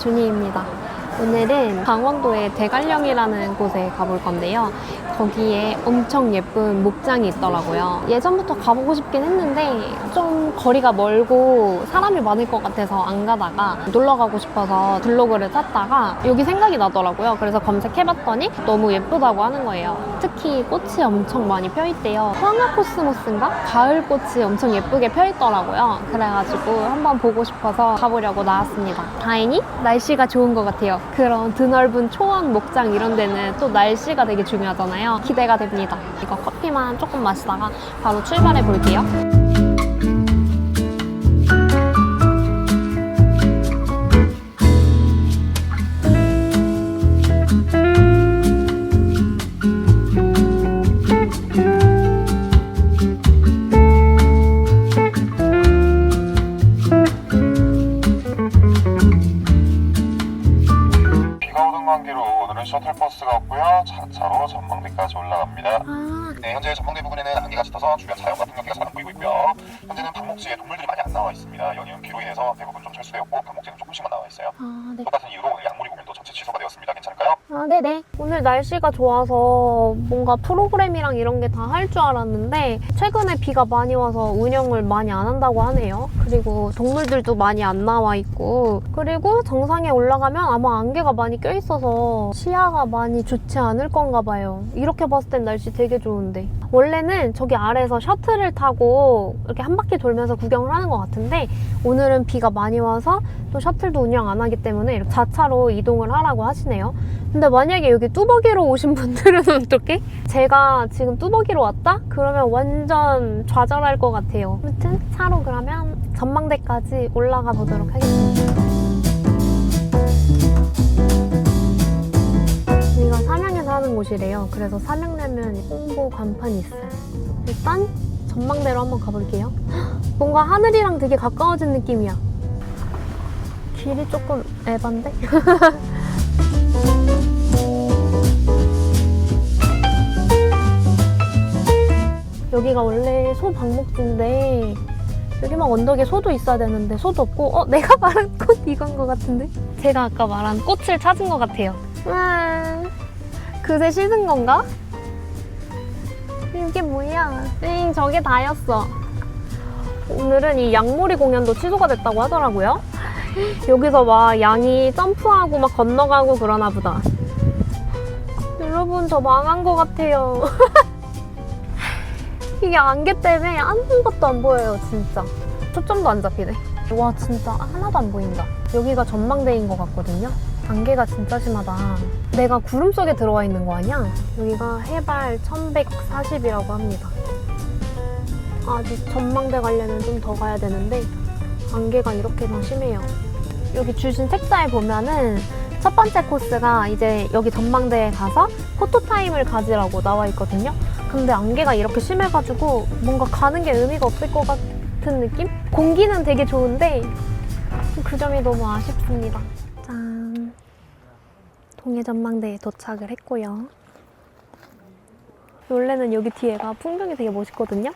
준희입니다. 오늘은 강원도의 대관령이라는 곳에 가볼 건데요. 거기에 엄청 예쁜 목장이 있더라고요. 예전부터 가보고 싶긴 했는데 좀 거리가 멀고 사람이 많을 것 같아서 안 가다가 놀러 가고 싶어서 블로그를 짰다가 여기 생각이 나더라고요. 그래서 검색해봤더니 너무 예쁘다고 하는 거예요. 특히 꽃이 엄청 많이 펴있대요. 황화코스모스인가? 가을 꽃이 엄청 예쁘게 펴있더라고요. 그래가지고 한번 보고 싶어서 가보려고 나왔습니다. 다행히 날씨가 좋은 것 같아요. 그런 드넓은 초원 목장 이런 데는 또 날씨가 되게 중요하잖아요. 기대가 됩니다. 이거 커피만 조금 마시다가 바로 출발해 볼게요. 날씨가 좋아서 뭔가 프로그램이랑 이런 게 다 할 줄 알았는데 최근에 비가 많이 와서 운영을 많이 안 한다고 하네요. 그리고 동물들도 많이 안 나와 있고 그리고 정상에 올라가면 아마 안개가 많이 껴있어서 시야가 많이 좋지 않을 건가 봐요. 이렇게 봤을 땐 날씨 되게 좋은데 원래는 저기 아래에서 셔틀을 타고 이렇게 한 바퀴 돌면서 구경을 하는 것 같은데 오늘은 비가 많이 와서 또 셔틀도 운영 안 하기 때문에 자차로 이동을 하라고 하시네요. 근데 만약에 여기 뚜벅이 로 오신 분들은 어떡해? 제가 지금 뚜벅이로 왔다? 그러면 완전 좌절할 것 같아요. 아무튼 차로 그러면 전망대까지 올라가 보도록 하겠습니다. 여기가 삼양에서 하는 곳이래요. 그래서 삼양라면 홍보 간판이 있어요. 일단 전망대로 한번 가볼게요. 헉, 뭔가 하늘이랑 되게 가까워진 느낌이야. 길이 조금 에반데? 여기가 원래 소 방목지인데 여기 막 언덕에 소도 있어야 되는데 소도 없고 어 내가 말한 꽃 이건 것 같은데? 제가 아까 말한 꽃을 찾은 것 같아요. 와 그새 씻은 건가? 이게 뭐야? 응 저게 다였어. 오늘은 이 양모리 공연도 취소가 됐다고 하더라고요. 여기서 막 양이 점프하고 막 건너가고 그러나 보다. 여러분 저 망한 것 같아요 이게 안개 때문에 아무것도 안 보여요, 진짜. 초점도 안 잡히네. 와, 진짜 하나도 안 보인다. 여기가 전망대인 것 같거든요. 안개가 진짜 심하다. 내가 구름 속에 들어와 있는 거 아니야? 여기가 해발 1140이라고 합니다. 아직 전망대 가려면 좀 더 가야 되는데 안개가 이렇게나 심해요. 여기 주신 책자에 보면은 첫 번째 코스가 이제 여기 전망대에 가서 포토타임을 가지라고 나와 있거든요. 근데 안개가 이렇게 심해가지고 뭔가 가는 게 의미가 없을 것 같은 느낌? 공기는 되게 좋은데 그 점이 너무 아쉽습니다. 짠. 동해 전망대에 도착을 했고요. 원래는 여기 뒤에가 풍경이 되게 멋있거든요.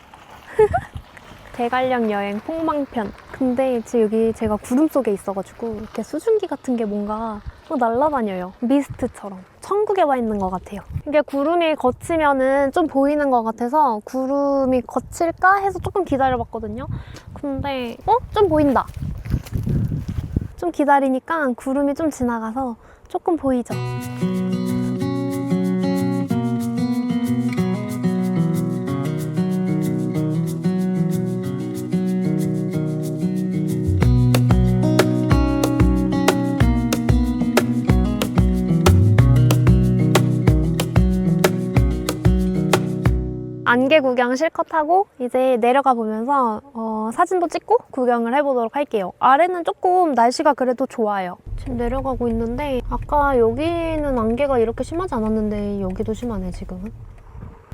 대관령 여행 폭망편. 근데 지금 여기 제가 구름 속에 있어가지고 이렇게 수증기 같은 게 뭔가 또 날아다녀요. 미스트처럼. 천국에 와 있는 것 같아요. 이게 구름이 걷히면은 좀 보이는 것 같아서 구름이 걷힐까 해서 조금 기다려봤거든요. 근데 어? 좀 보인다. 좀 기다리니까 구름이 좀 지나가서 조금 보이죠. 안개 구경 실컷 하고 이제 내려가 보면서 어, 사진도 찍고 구경을 해보도록 할게요. 아래는 조금 날씨가 그래도 좋아요. 지금 내려가고 있는데 아까 여기는 안개가 이렇게 심하지 않았는데 여기도 심하네 지금은.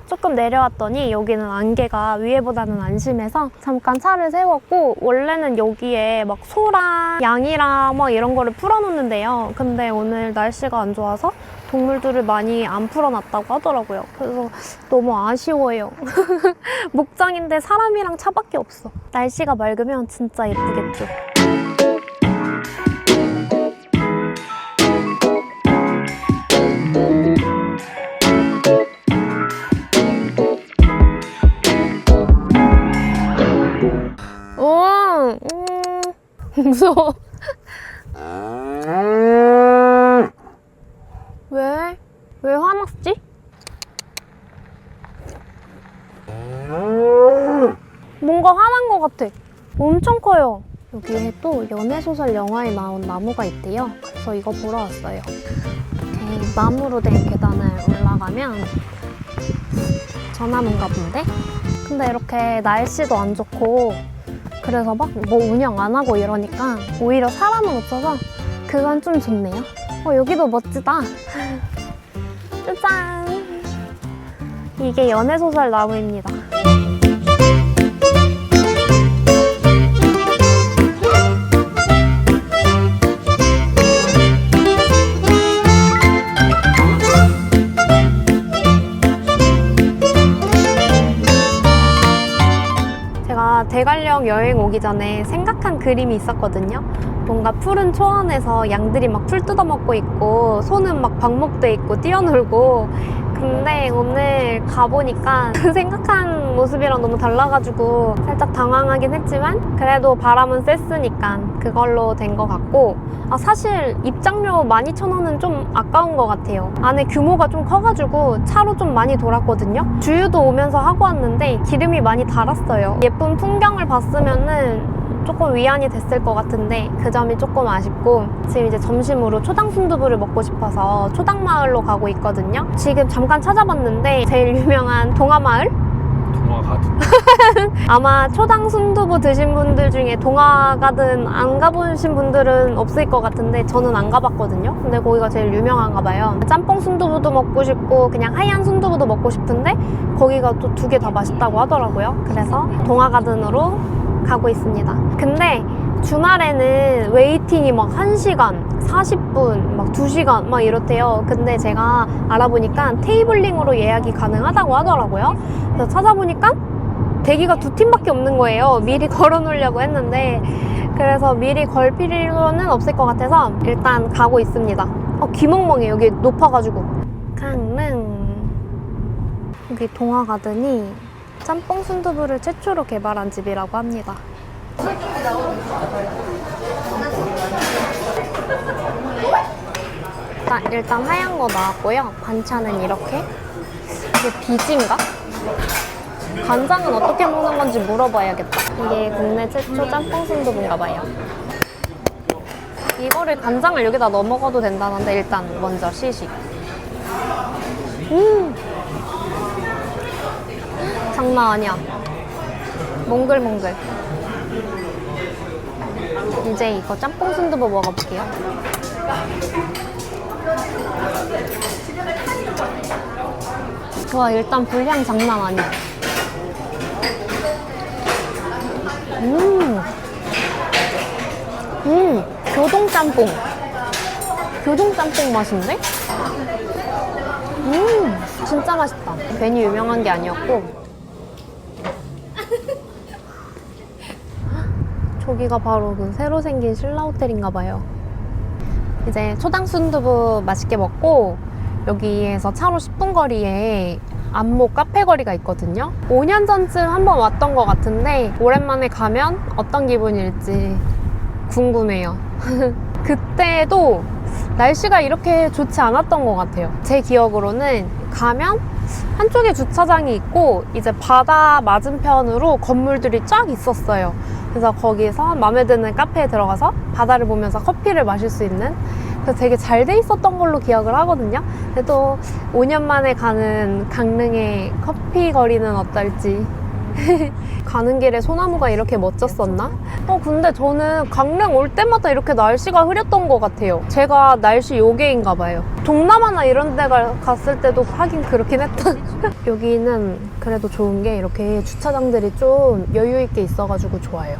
조금 내려왔더니 여기는 안개가 위에보다는 안 심해서 잠깐 차를 세웠고 원래는 여기에 막 소랑 양이랑 막 이런 거를 풀어놓는데요. 근데 오늘 날씨가 안 좋아서 동물들을 많이 안 풀어놨다고 하더라고요. 그래서 너무 아쉬워요. 목장인데 사람이랑 차밖에 없어. 날씨가 맑으면 진짜 예쁘겠죠. 음, 무서워. 같아. 엄청 커요. 여기에 또 연애소설 영화에 나온 나무가 있대요. 그래서 이거 보러 왔어요. 이렇게 나무로 된 계단을 올라가면 저 나무인가 본데? 근데 이렇게 날씨도 안 좋고 그래서 막 뭐 운영 안 하고 이러니까 오히려 사람은 없어서 그건 좀 좋네요. 어, 여기도 멋지다. 짜잔! 이게 연애소설 나무입니다. 오기 전에 생각한 그림이 있었거든요. 뭔가 푸른 초원에서 양들이 막 풀 뜯어먹고 있고 소는 막 방목돼 있고 뛰어놀고 근데 오늘 가보니까 그 생각한 모습이랑 너무 달라가지고 살짝 당황하긴 했지만 그래도 바람은 셌으니까 그걸로 된 것 같고 아, 사실 입장료 12,000원은 좀 아까운 것 같아요. 안에 규모가 좀 커가지고 차로 좀 많이 돌았거든요. 주유도 오면서 하고 왔는데 기름이 많이 달았어요. 예쁜 풍경을 봤으면은 조금 위안이 됐을 것 같은데 그 점이 조금 아쉽고 지금 이제 점심으로 초당 순두부를 먹고 싶어서 초당마을로 가고 있거든요. 지금 잠깐 찾아봤는데 제일 유명한 동화마을? 동화 가든 아마 초당 순두부 드신 분들 중에 동화 가든 안 가보신 분들은 없을 것 같은데 저는 안 가봤거든요. 근데 거기가 제일 유명한가 봐요. 짬뽕 순두부도 먹고 싶고 그냥 하얀 순두부도 먹고 싶은데 거기가 또 두 개 다 맛있다고 하더라고요. 그래서 동화 가든으로 가고 있습니다. 근데 주말에는 웨이팅이 막 1시간, 40분, 막 2시간 막 이렇대요. 근데 제가 알아보니까 테이블링으로 예약이 가능하다고 하더라고요. 그래서 찾아보니까 대기가 두 팀밖에 없는 거예요. 미리 걸어 놓으려고 했는데 그래서 미리 걸 필요는 없을 것 같아서 일단 가고 있습니다. 어, 귀멍멍해 여기 높아가지고 강릉 여기 동화가든이 짬뽕 순두부를 최초로 개발한 집이라고 합니다. 일단, 일단 하얀 거 나왔고요. 반찬은 이렇게 이게 비지인가? 간장은 어떻게 먹는 건지 물어봐야겠다. 이게 국내 최초 짬뽕 순두부인가 봐요. 이거를 간장을 여기다 넣어 먹어도 된다는데 일단 먼저 시식. 음, 장난 아니야. 몽글몽글. 이제 이거 짬뽕 순두부 먹어볼게요. 와 일단 불향 장난 아니야. 음. 음, 교동 짬뽕. 교동 짬뽕 맛인데? 음, 진짜 맛있다. 괜히 유명한 게 아니었고. 저기가 바로 그 새로 생긴 신라 호텔인가 봐요. 이제 초당 순두부 맛있게 먹고 여기에서 차로 10분 거리에 안목 카페 거리가 있거든요. 5년 전쯤 한번 왔던 것 같은데 오랜만에 가면 어떤 기분일지 궁금해요. 그때도 날씨가 이렇게 좋지 않았던 것 같아요. 제 기억으로는 가면 한쪽에 주차장이 있고 이제 바다 맞은편으로 건물들이 쫙 있었어요. 그래서 거기서 마음에 드는 카페에 들어가서 바다를 보면서 커피를 마실 수 있는 그래서 되게 잘 돼 있었던 걸로 기억을 하거든요. 근데 또 5년 만에 가는 강릉의 커피 거리는 어떨지. 가는 길에 소나무가 이렇게 멋졌었나? 어, 근데 저는 강릉 올 때마다 이렇게 날씨가 흐렸던 것 같아요. 제가 날씨 요괴인가 봐요. 동남아나 이런 데 가- 갔을 때도 하긴 그렇긴 했다. 여기는 그래도 좋은 게 이렇게 주차장들이 좀 여유 있게 있어가지고 좋아요.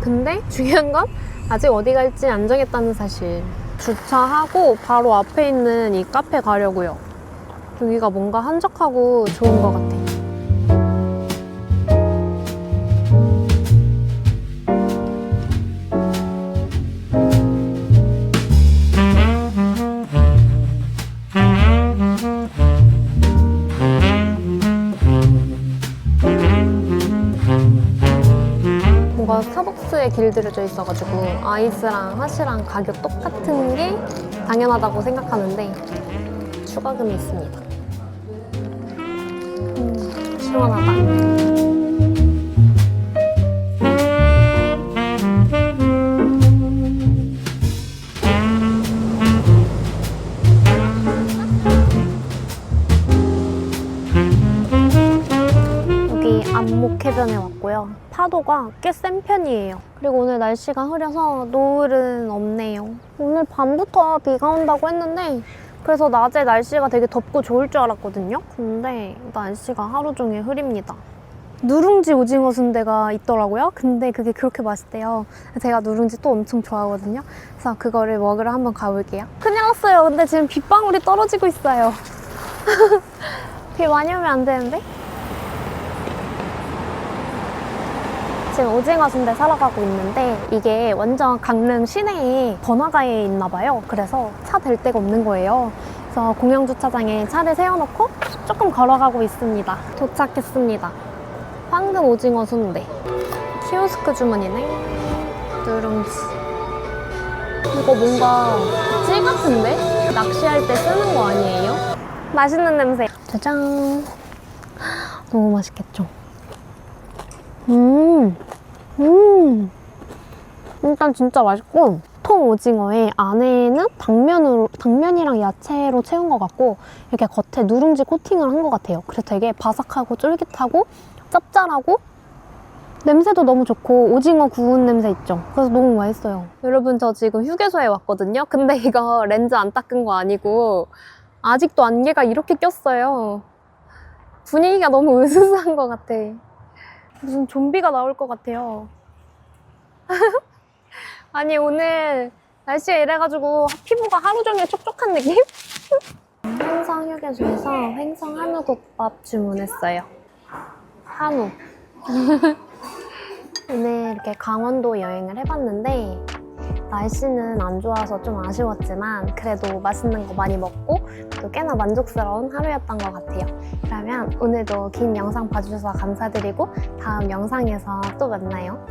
근데 중요한 건 아직 어디 갈지 안 정했다는 사실. 주차하고 바로 앞에 있는 이 카페 가려고요. 여기가 뭔가 한적하고 좋은 것 같아. 뭔 길들여져 있어가지고 아이스랑 핫이랑 가격 똑같은 게 당연하다고 생각하는데 추가금이 있습니다. 음, 시원하다. 여기 안목 해변에 왔고요. 파도가 꽤 센 편이에요. 그리고 오늘 날씨가 흐려서 노을은 없네요. 오늘 밤부터 비가 온다고 했는데 그래서 낮에 날씨가 되게 덥고 좋을 줄 알았거든요. 근데 날씨가 하루 종일 흐립니다. 누룽지 오징어 순대가 있더라고요. 근데 그게 그렇게 맛있대요. 제가 누룽지 또 엄청 좋아하거든요. 그래서 그거를 먹으러 한번 가볼게요. 큰일 났어요. 근데 지금 빗방울이 떨어지고 있어요. 비 많이 오면 안 되는데? 지금 오징어 순대 사러 가고 있는데 이게 완전 강릉 시내에 번화가에 있나 봐요. 그래서 차 댈 데가 없는 거예요. 그래서 공영 주차장에 차를 세워놓고 조금 걸어가고 있습니다. 도착했습니다. 황금 오징어 순대. 키오스크 주문이네. 누룽지. 이거 뭔가 찌 같은데? 낚시할 때 쓰는 거 아니에요? 맛있는 냄새. 짜잔. 너무 맛있겠죠? 음, 음. 일단 진짜 맛있고, 통 오징어에 안에는 당면으로, 당면이랑 야채로 채운 것 같고, 이렇게 겉에 누룽지 코팅을 한 것 같아요. 그래서 되게 바삭하고 쫄깃하고, 짭짤하고, 냄새도 너무 좋고, 오징어 구운 냄새 있죠? 그래서 너무 맛있어요. 여러분, 저 지금 휴게소에 왔거든요? 근데 이거 렌즈 안 닦은 거 아니고, 아직도 안개가 이렇게 꼈어요. 분위기가 너무 으스스한 것 같아. 무슨 좀비가 나올 것 같아요. 아니 오늘 날씨가 이래가지고 피부가 하루 종일 촉촉한 느낌? 횡성 휴게소에서 횡성 한우국밥 주문했어요. 한우. 오늘 이렇게 강원도 여행을 해봤는데 날씨는 안 좋아서 좀 아쉬웠지만 그래도 맛있는 거 많이 먹고 또 꽤나 만족스러운 하루였던 것 같아요. 그러면 오늘도 긴 영상 봐주셔서 감사드리고 다음 영상에서 또 만나요.